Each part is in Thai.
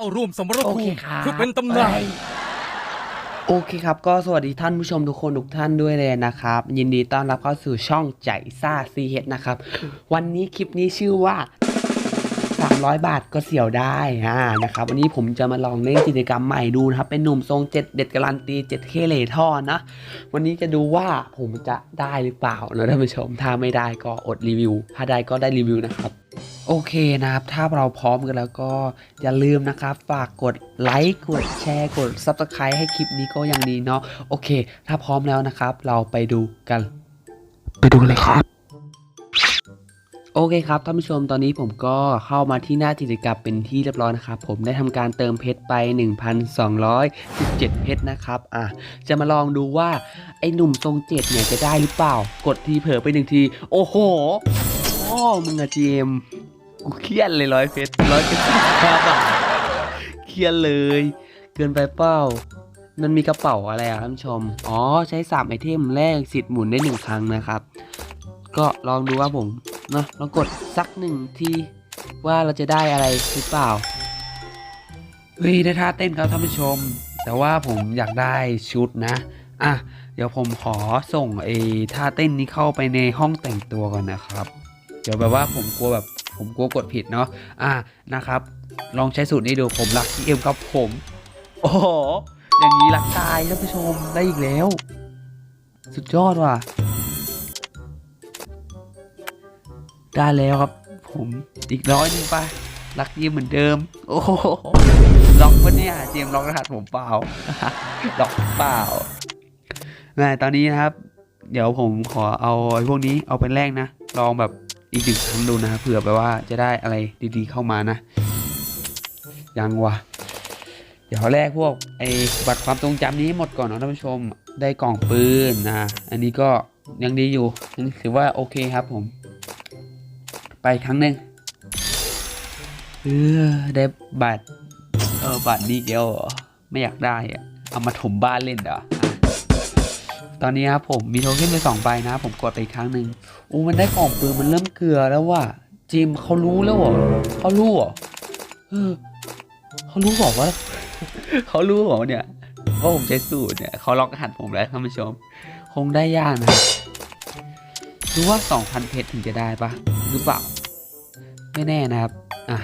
เข้าร่วมสมรโอภูเคมิครับเพื่อเป็นตำนานโอเคครับ ก็สวัสดีท่านผู้ชมทุกคนทุกท่านด้วยเลยนะครับ ยินดีต้อนรับเข้าสู่ช่องใจซ่าซีเฮดนะครับ วันนี้คลิปนี้ชื่อว่า 300 บาทก็เสี่ยวได้อ่านะครับ วันนี้ผมจะมาลองเล่นกิจกรรมใหม่ดูนะครับ เป็นหนุ่มทรงเจ็ดเด็ดการันตีเจ็ดเคเลท่อนะ วันนี้จะดูว่าผมจะได้หรือเปล่านะท่านผู้ชมถ้าไม่ได้ก็อดรีวิว ถ้าได้ก็ได้รีวิวนะครับ โอเคนะครับ ถ้าเราพร้อมกันแล้วก็อย่าลืมนะครับ ฝากกดไลค์ กดแชร์ กด Subscribe ให้คลิปนี้ก็ยังดีเนาะ โอเค ถ้าพร้อมแล้วนะครับ เราไปดูกัน ไปดูเลยครับ โอเคครับท่านผู้ชมตอนนี้ผมก็เข้ามาที่หน้ากิจกรรมเป็นที่เรียบร้อยนะครับ ผมได้ทำการเติมเพชรไป 1,217 เพชรนะครับ อะ จะมาลองดูว่าไอ้หนุ่มทรงเจ็ดเนี่ยจะได้หรือเปล่า กดทีเผลอไปหนึ่งที โอ้โหพ่อมึงอะเจมส์ กูเครียดเลยร้อยเพชรร้อยเพชรห้าบาทเครียดเลย เกินไปเป้า มันมีกระเป๋าอะไรอะท่านผู้ชม อ๋อใช้สามไอเทมแรกสิทธิ์หมุนได้หนึ่งครั้งนะครับ ก็ลองดูว่าผมเนาะลองกดสักหนึ่งทีว่าเราจะได้อะไรหรือเปล่าเฮ้ยได้ท่าเต้นครับท่านผู้ชม แต่ว่าผมอยากได้ชุดนะอะเดี๋ยวผมขอส่งไอ้ท่าเต้นนี้เข้าไปในห้องแต่งตัวก่อนนะครับ เดี๋ยวแบบว่าผมกลัวแบบ ผมกลัวกดผิดเนาะอะนะครับ ลองใช้สูตรนี้ดูผมรักที่เอ็มครับผม โอ้โหอย่างนี้รักตายท่านผู้ชมได้อีกแล้ว สุดยอดว่ะ ได้แล้วครับ ผมอีกร้อยหนึ่งไปรักยี่เหมือนเดิม โอ้โหล็อกปะเนี่ยเจมล็อกรหัสผมเปล่าล็อกเปล่าแม่ตอนนี้นะครับ เดี๋ยวผมขอเอาไอ้พวกนี้เอาไปแลกนะ ลองแบบ อีกหนึ่งครั้งดูนะเผื่อแบบว่าจะได้อะไรดีๆเข้ามานะ ยังวะเดี๋ยวแรกพวกไอ้บัตรความทรงจำนี้หมดก่อนเนาะท่านผู้ชมได้กล่องปืนนะ อันนี้ก็ยังดีอยู่ยังถือว่าโอเคครับผม ไปครั้งหนึ่งเออได้บัตรเออบัตรดีเดียวไม่อยากได้อะเอามาถมบ้านเล่นเหรอ ตอนนี้ครับผมมีโทเค็นไปสองใบนะ ผมกดไปอีกครั้งหนึ่งโอ้มันได้กล่องปืนมันเริ่มเกลือแล้วว่ะจิมเขารู้แล้วเหรอเขารู้เหรอเออเขารู้บอกว่าเขารู้เหรอเนี่ยว่าผมใช้สูตรเนี่ยเขาล็อกรหัสผมแล้วท่านผู้ชม คงได้ยากนะรู้ว่า2,000เพชรถึงจะได้ปะหรือเปล่า ไม่แน่นะครับ อะ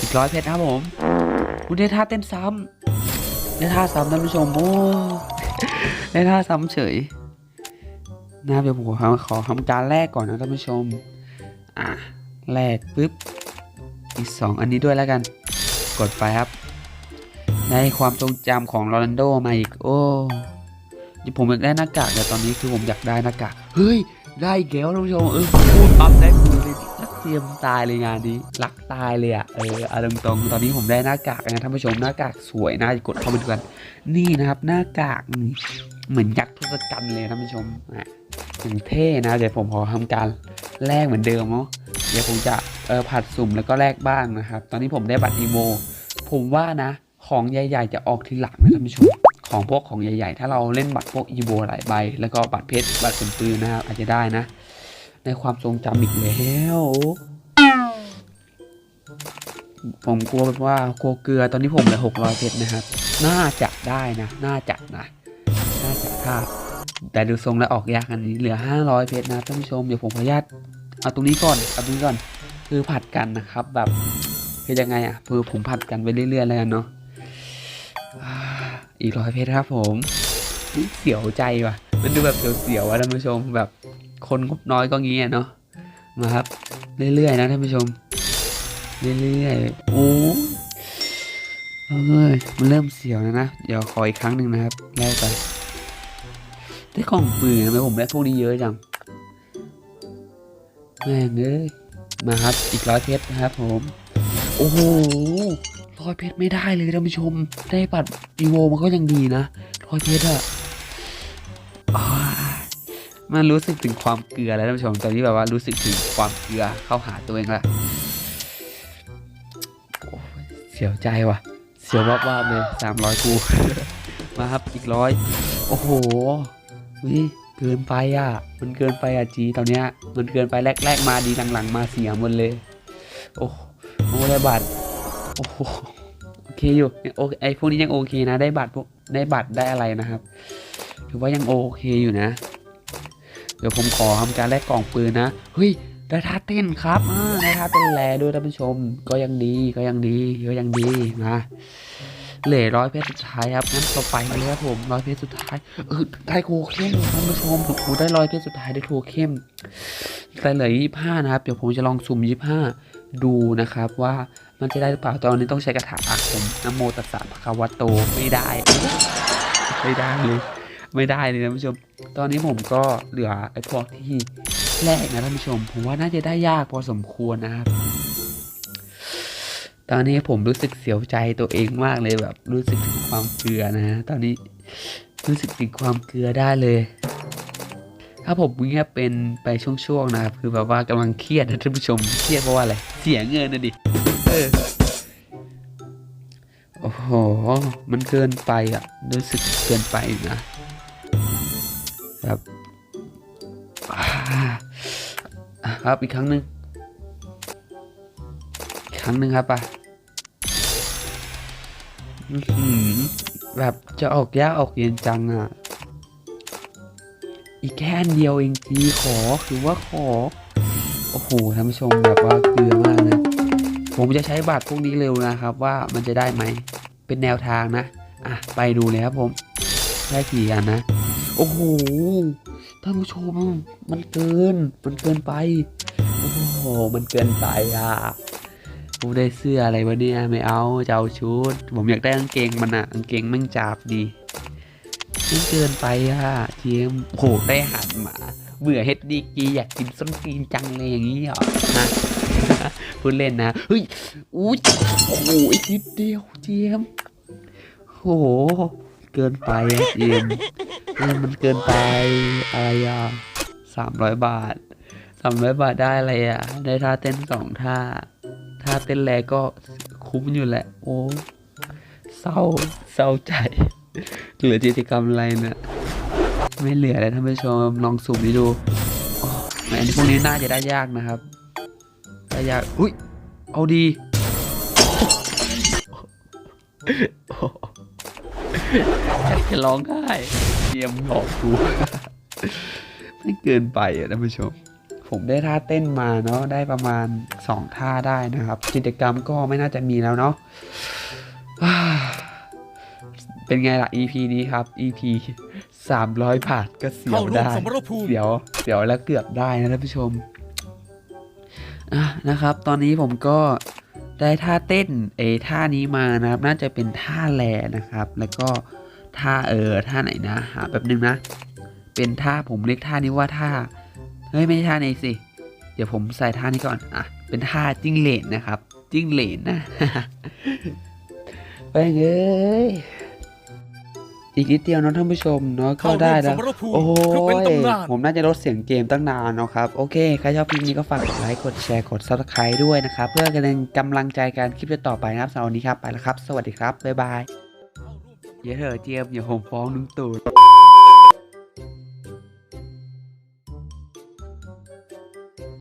อีกร้อยเพชรนะครับผมคุณได้ท่าเต้นซ้ำได้ท่าซ้ำท่านผู้ชมโอ้ ได้ท่าซ้ำเฉยนะครับเดี๋ยวผมขอทำการแลกก่อนนะท่านผู้ชม อะแลกปุ๊บ อีกสองอันนี้ด้วยแล้วกัน กดไปครับ ได้ความทรงจำของโรนัลโดมาอีก โอ้ยผมอยากได้หน้ากากแต่ตอนนี้คือผมอยากได้หน้ากาก เฮ้ย ได้อีกแล้วท่านผู้ชม เออพูดปั๊บได้ เตรียมตายเลยงานนี้รักตายเลยอะเออเอาตรงๆตอนนี้ผมได้หน้ากากนะท่านผู้ชมหน้ากากสวยนะกดเข้าไปดูกัน นี่นะครับหน้ากากเหมือนยักษ์ทศกัณฐ์เลยท่านผู้ชมอะอย่างเท่นะเดี๋ยวผมขอทำการแลกเหมือนเดิมเนาะเดี๋ยวผมจะเออผัดสุ่มแล้วก็แลกบ้างนะครับ ตอนนี้ผมได้บัตรอีโม ผมว่านะ ของใหญ่ ๆ จะออกทีหลังนะท่านผู้ชมของพวกของใหญ่ ๆ ถ้าเราเล่นบัตรพวกอีโบหลายใบ แล้วก็บัตรเพชรบัตรสมปืนนะครับอาจจะได้นะ ในความทรงจำอีกแล้ว ผมกลัวแบบว่ากลัวเกลือตอนนี้ผมเหลือหกร้อยเพชรนะครับ น่าจะได้นะ น่าจะนะ น่าจะถ้าแต่ดูทรงแล้วออกยากอันนี้เหลือห้าร้อยเพชรนะท่านผู้ชมเดี๋ยวผมขออนุญาตเอาตรงนี้ก่อนเอาตรงนี้ก่อนคือผัดกันนะครับแบบคือยังไงอะคือผมผัดกันไปเรื่อยๆแล้วกันเนาะอีกร้อยเพชรครับผม เสียวใจว่ะ มันดูแบบเสียวๆว่ะท่านผู้ชมแบบคนงบน้อยก็งี้เนาะมาครับ เรื่อยๆนะท่านผู้ชม เรื่อยๆโอ้เอ้ยมันเริ่มเสียวแล้วนะเดี๋ยวขออีกครั้งหนึ่งนะครับแลกไปได้กล่องปืนทำไมผมได้พวกนี้เยอะจังแม่งเอ้ยมาครับอีกร้อยเพชรนะครับ ผม โอ้โหร้อยเพชรไม่ได้เลยท่านผู้ชม ได้บัตรอีโวมันก็ยังดีนะร้อยเพชรอะ มันรู้สึกถึงความเกลือแล้วท่านผู้ชมตอนนี้แบบว่ารู้สึกถึงความเกลือเข้าหาตัวเองละโอ้ยเสียวใจว่ะ เสียววับวับเลยสามร้อยกู มาครับอีกร้อยโอ้โหวิเกินไปอะ มันเกินไปอะจีตอนเนี้ย มันเกินไปแรกๆมาดีหลังๆ มาเสียหมดเลย โอ้โหได้บัตรโอ้โหอยู่ยังโอเคไอพวกนี้ยังโอเคนะ ได้บัตรพวกได้บัตรได้อะไรนะครับ ถือว่ายังโอเคอยู่นะ เดี๋ยวผมขอทำการแลกกล่องปืนนะเฮ้ยได้ท่าเต้นครับอ่าได้ท่าเต้นแลด้วยท่านผู้ชม ก็ยังดีก็ยังดีก็ยังดีนะเหลือร้อยเพชรสุดท้ายครับงั้นต่อไปเลยครับผมร้อยเพชรสุดท้ายเออได้โคเข้มท่านผู้ชมโอ้โหได้ร้อยเพชรสุดท้ายได้โคเข้มแต่เหลือยี่ห้านะครับ เดี๋ยวผมจะลองสุ่มยี่ห้าดูนะครับว่ามันจะได้หรือเปล่าตอนนี้ต้องใช้กระถาอาคมนโมตัสสะภะคะวะโตไม่ได้ ไม่ได้เลย ไม่ได้เลยท่านผู้ชม ตอนนี้ผมก็เหลือไอ้พวกที่แรกนะท่านผู้ชม ผมว่าน่าจะได้ยากพอสมควรนะครับ ตอนนี้ผมรู้สึกเสียวใจตัวเองมากเลยแบบ รู้สึกถึงความเกลือนะ ตอนนี้รู้สึกถึงความเกลือได้เลย ถ้าผมเงียบเป็นไปช่วงๆนะครับ คือแบบว่ากำลังเครียดนะท่านผู้ชม เครียดเพราะว่าอะไรเสียเงินนะดิเออโอ้โห มันเกินไปอะ รู้สึกเกินไปนะ ครับครับอีกครั้งหนึ่งครั้งหนึ่งครับป่ะแบบจะออกยากออกเย็นจังอะ อีกแค่อันเดียวเองทีขอคือว่าขอ โอ้โหท่านผู้ชมแบบว่าเกลือมากนะ ผมจะใช้บัตรพวกนี้เร็วนะครับ ว่ามันจะได้ไหม เป็นแนวทางนะ อะ ไปดูเลยครับผม ได้กี่อันนะ โอ้โห ท่านผู้ชม มันเกิน มันเกินไป โอ้โห มันเกินไปอะ ผมได้เสื้ออะไรวะเนี่ย ไม่เอาจะเอาชุด ผมอยากได้กางเกงมันอะกางเกงแม่งจับดีมันเกินไปอะเจมโอ้โหได้หันหมา เบื่อเฮ็ดดีกีอยากกินส้นตีนจังเลยอย่างนี้เหรอฮะพูดเล่นนะ เฮ้ย อุ้ยโอ้โหอีกนิดเดียวเจมโอ้โห เกินไปอะเจมส์เออมันเกินไปอะไรอะสามร้อยบาทสามร้อยบาทได้อะไรอะ ได้ท่าเต้นสองท่า ท่าเต้นแรกก็คุ้มอยู่แหละ โอ้เศร้าเศร้าใจ เหลือกิจกรรมอะไรเนี่ยไม่เหลือเลยท่านผู้ชมลองสุ่มดูโอ้อันนี้พวกนี้น่าจะได้ยากนะครับได้ยากอุ้ยเอาดี โอ้อยากจะร้องไห้เตรียมหลอกกูไม่เกินไปอะท่านผู้ชม ผมได้ท่าเต้นมาเนาะได้ประมาณสองท่าได้นะครับ กิจกรรมก็ไม่น่าจะมีแล้วเนาะเป็นไงล่ะ EP นี้ครับ EP 300บาทก็เสียเข้าวร่วมได้สมรภูมิเสียวเสียวแล้วเกือบได้นะท่านผู้ชมอะนะครับ ตอนนี้ผมก็ ได้ท่าเต้นเอท่านี้มานะครับ น่าจะเป็นท่าแลนะครับ แล้วก็ท่าเออท่าไหนนะหาแป๊บนึงนะ เป็นท่าผมเรียกท่านี้ว่าท่าเฮ้ยไม่ใช่ท่านี้สิ เดี๋ยวผมใส่ท่านี้ก่อนอะเป็นท่าจิ้งเหลนนะครับ จิ้งเหลนนะไปเอ้ย อีกนิดเดียวเนาะท่านผู้ชมเนาะก็เข้าร่ได้วมสแล้วมรภูมิโอ้โหเพื่อเป็นตำนานผมน่าจะลดเสียงเกมตั้งนานเนาะครับ โอเค ใครชอบคลิปนี้ก็ฝากกดไลค์กดแชร์กด subscribe ด้วยนะครับ เพื่อเป็นกำลังใจการคลิปต่อๆไปนะครับสำหรับวันนี้ครับไปแล้วครับ สวัสดีครับบ๊ายบายเยอะเถอะเจียมอย่าผมฟ้องลุงตู่